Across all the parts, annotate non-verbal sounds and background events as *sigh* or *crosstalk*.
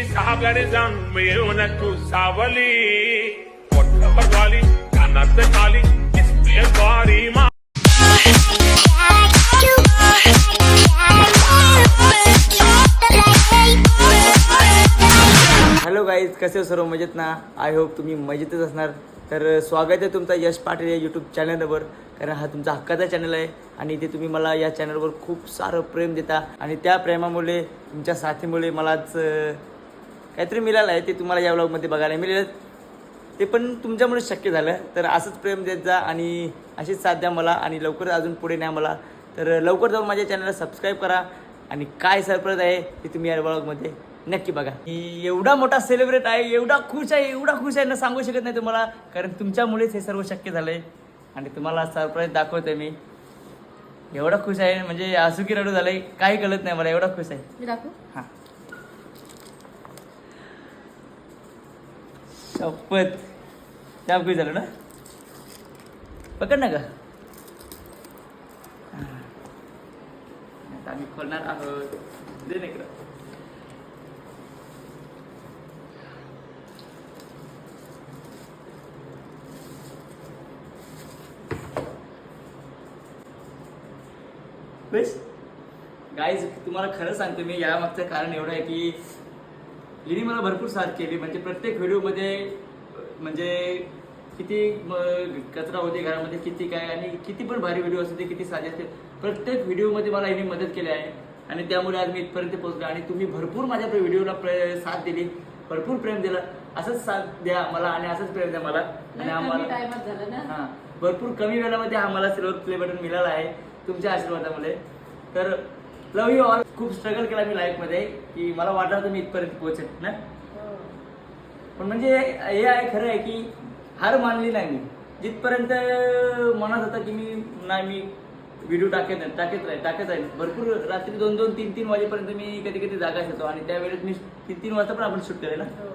आधी मी साबल्याने जाऊन मिळवून तू सावली. मोठं बघवाली कानात खाली बारी मा हॅलो गाईज कसे हो सर्व? मजेत ना? आय होप तुम्ही मजेतच असणार. तर स्वागत आहे तुमचा यश पाटील या यूट्यूब चॅनलवर कारण हा तुमचा हक्काचा चॅनल आहे आणि इथे तुम्ही मला या चॅनलवर खूप सारं प्रेम देता. आणि त्या प्रेमामुळे तुमच्या साथीमुळे मलाच काहीतरी मिळालं आहे ते तुम्हाला या व्लॉगमध्ये बघायला मिळेल. ते पण तुमच्यामुळे शक्य झालं. तर असंच प्रेम देत जा आणि अशीच साथ द्या मला आणि लवकर अजून पुढे न्या मला. तर लवकर जाऊन माझ्या चॅनलला सबस्क्राईब करा आणि काय सरप्राईज आहे ते तुम्ही या ब्लॉगमध्ये नक्की बघा. मी एवढा मोठा सेलिब्रेट आहे एवढा खुश आहे एवढा खुश आहे ना सांगू शकत नाही तुम्हाला कारण तुमच्यामुळेच हे सर्व शक्य झालं आहे आणि तुम्हाला सरप्राईज दाखवतोय मी. एवढा खुश आहे म्हणजे असू की रडू झालंय काही कळत नाही मला एवढा खुश आहे. हा. शपथ त्या काही झालं ना? पकड ना का आम्ही खोलणार आहोत. दे नाही इकडं. गाईज तुम्हाला खरं सांगतो मी यामागचं कारण एवढं आहे की हिने मला भरपूर साथ केली. म्हणजे प्रत्येक व्हिडिओमध्ये म्हणजे किती कचरा होते घरामध्ये किती काय आणि किती पण भारी व्हिडिओ असते किती साधे असते प्रत्येक व्हिडिओमध्ये मला हिने मदत केली आहे. आणि त्यामुळे आज मी इथपर्यंत पोहोचलो आणि तुम्ही भरपूर माझ्या व्हिडिओला प्रे साथ दिली भरपूर प्रेम दिलं. असंच साथ द्या मला आणि असंच प्रेम द्या मला. आणि आम्हाला हा. भरपूर कमी वेळामध्ये आम्हाला सिल्वर प्ले बटन मिळालं आहे तुमच्या आशीर्वादामुळे. तर लव्ह यू ऑल खूप स्ट्रगल केला मी लाईफमध्ये की मला वाटलं होतं मी इथपर्यंत पोहोचेल ना? पण म्हणजे हे आहे खरं आहे की हार मानली नाही मी. जिथपर्यंत मनात होतं की मी नाही मी व्हिडिओ टाकत नाही टाकत राहील टाकत राहील भरपूर रात्री दोन दोन तीन तीन वाजेपर्यंत मी कधी कधी जागा येतो आणि त्यावेळेस मी तीन तीन वाजता पण आपण शूट केलं ना? हो.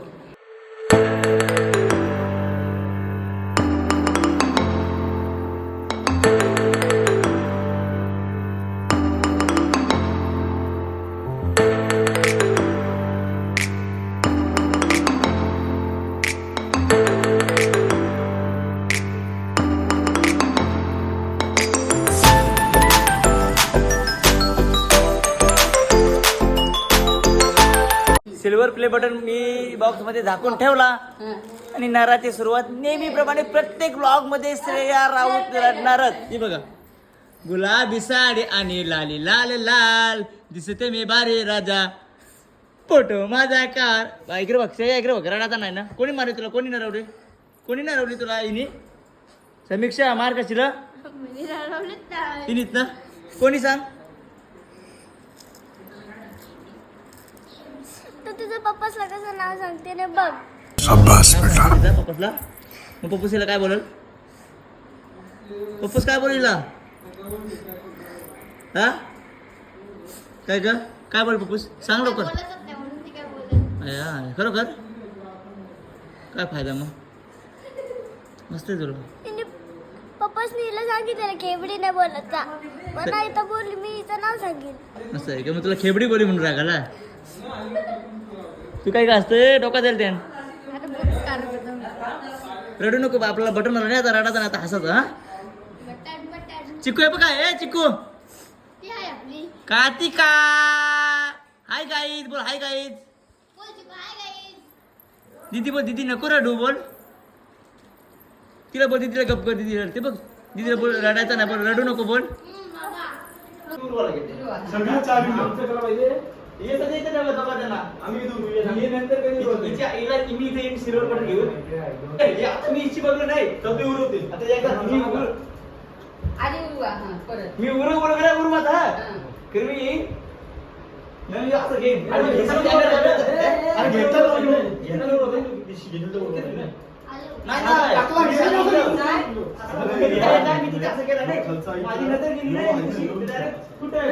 सिल्वर प्ले बटन मी बॉक्समध्ये झाकून ठेवला. आणि नराची सुरुवात नेहमीप्रमाणे प्रत्येक ब्लॉगमध्ये श्रेया राऊत रडणारच. ही बघा. गुलाबी साडी आणि लाली लाल लाल. दिसते मी बारे राजा. फोटो माझा कार. ऐकरे बघ श्रेया ऐकरे बघ रडाचा नाही ना? कोणी मारे तुला? कोणी नरवले? कोणी नरवली तुला इनी? समीक्षा मार कशीला इनीत ना? कोणी सांग? तुझं पप्पाच कसं नाव सांगते रे बघ. जा पप्पसला? मग पप्पूसीला काय बोलल? पप्पूस काय बोलिला? हा? काय ग? काय बोल पप्पूस? सांग लवकर. बोलतच नाही म्हणून ती काय बोलत अया, खरोखर? काय फायदा मग? मस्त आहे तुला. तिने पप्पाच नीला सांगितलं खेबडी नाही बोलत पण नाही तर बोलली मी हिचं नाव सांगेन. मस्त आहे का मग तुला खेबडी बोली म्हणून रागाला. तू काय का असतं डोका जाईल त्यान. रडू नको बा, आपल्याला बटन नाही आता रडायचा नाही आता हसायचं हा? चिकू आहे बघा ए चिकू. कार्तिका. हाय गाईज बोल हाय गाईज दीदी बोल दीदी नको रडू बोल. तिला बोल दीदीला गप कर दीदी रडते बघ. दीदीला बोल रडायचा नाही बोल रडू नको बोल. आधी उरवा हा परत. मी उरू उरू करा उरू माझा हा. कर मी नाही, असं घे. अरे, हे सगळं घेतलं. अरे, घेतलं का? नाही, नाही. नाही, नाही, मी तिथे असं केलं नाही. माझी नजर गेली नाही. direct कुठं आहे?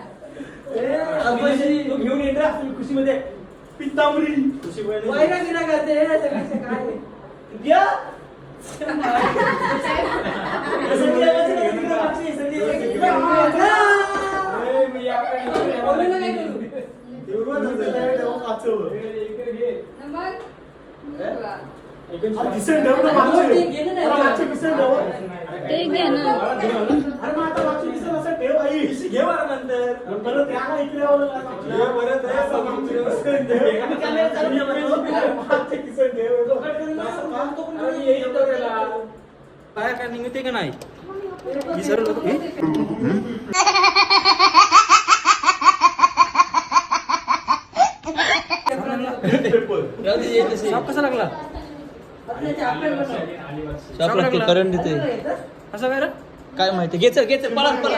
कुठं आहे? हा, घेतला. तर मग येईल. खोका देईल, श्रेया घेतला. श्रेया खोका घे. तर तिकडे तिकडे मागं नाही, मागं ठेवा. असं येईल. तिच्या शेत मारून मला काय ना, फोटो दिलेला. घेऊन येणार खुशीमध्ये पित्तांबरी द्या ते घे ना काय काय निघते का नाही? विसरलो? साप कसा लागला? करंट देते असं काय रे? काय माहिती? घेच घेच पळा पळा.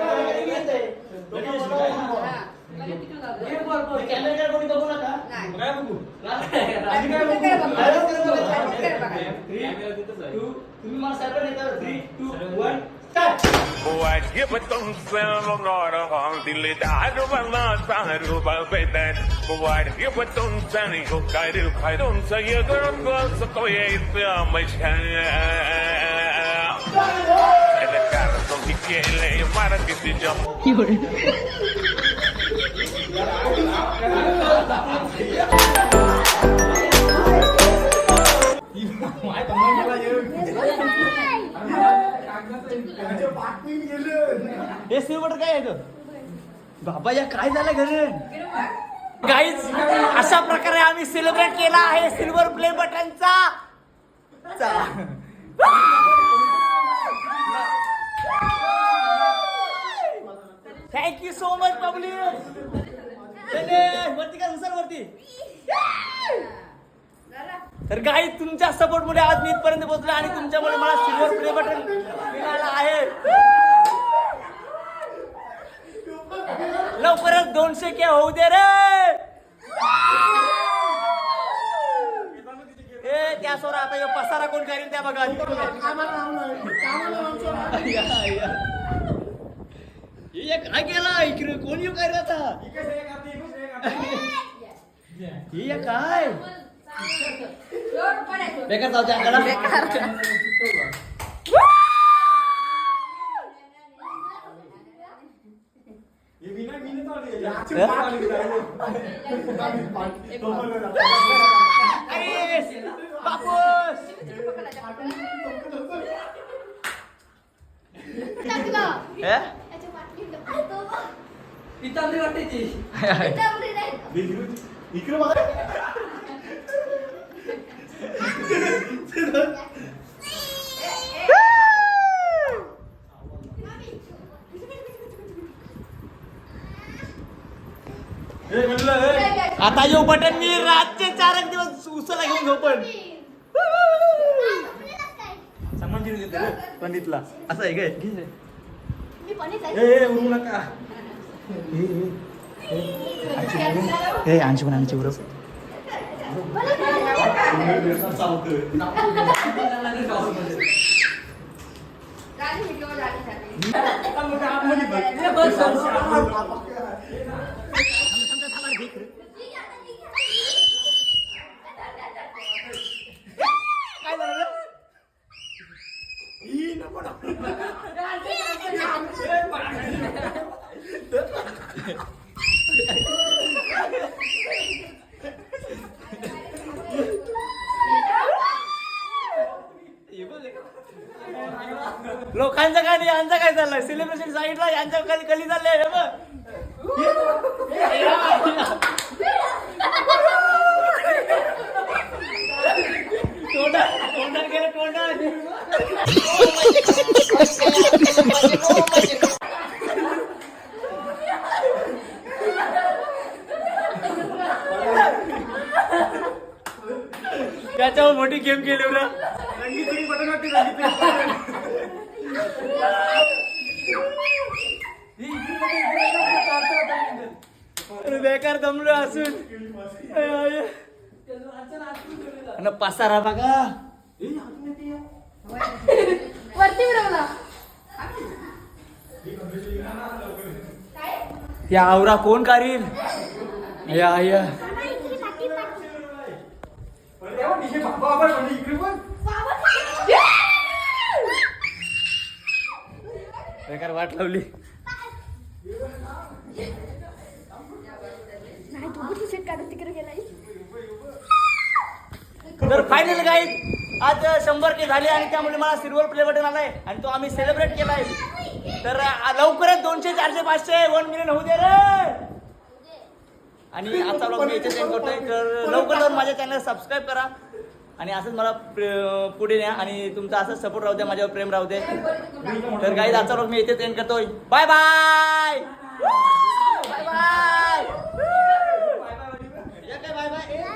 तुम्ही मला सर्व नेता three two one Boy, give it them sound on order on the lid. I don't want to sound about that. Boy, give it them sound you got to I don't say you're gonna go so go yeah, it's a much. And the car so he can't lay your mother get the jump. हे सिलवटर काय आहे बाबा या काय झालं घरी? Guys अशा प्रकारे आम्ही सेलिब्रेट केला आहे silver play बटनचा thank you so much public वरती काय हुसर वरती तर काही तुमच्या सपोर्ट मुळे आज मी इथपर्यंत पोहोचलो आणि तुमच्यामुळे मला सिल्वर प्ले बटन मिळालं आहे. लवकरच दोनशे के होऊ दे रे. ए त्या सोरा आता पसारा कोण करील त्या बघा. काय केला इकडे कोण येऊ काय रे आता? हे या काय बेकार जाऊ द्या अंगाला आईस, बापूस हे? इकडे बघा आता यो बटन मी रातचे चार एक दिवस उसाला घेऊन झोपण पंडितला. असं आहे काय? घे. उरू नका. हे आणशी पण आणशी बरोबर *laughs* काय झालं रे? लोकांचं काय नाही यांचं काय चाललंय सेलिब्रेशन साईडला यांच्या खाली कली चाललंय हे बघ. तोंडात तोंडात गेलं तोंडात. त्याच्यावर मोठी गेम केली बरं. रंगीत बटन बेकार दमलो असून. पसारा बघा. वरती मिळवला या आवरा कोण काढील? या या. बेकार वाट लावली. तर फायनल काय आज शंभर के झाले आणि त्यामुळे मला सिल्वर प्ले बटन आलाय आणि तो आम्ही सेलिब्रेट केला आहे तर लवकरच दोनशे चारशे पाचशे वन मिलियन होऊ दे रे! आणि आता ब्लॉग मी याच्यात करतोय. तर लवकर लवकर माझ्या चॅनल सबस्क्राईब करा. आणि असंच मला पुढे न्या. आणि तुमचा असंच सपोर्ट राहू द्या माझ्यावर प्रेम राहू दे. तर काही आजचा ब्लॉग मी याच्यात एंड करतोय. Bye bye bye bye bye bye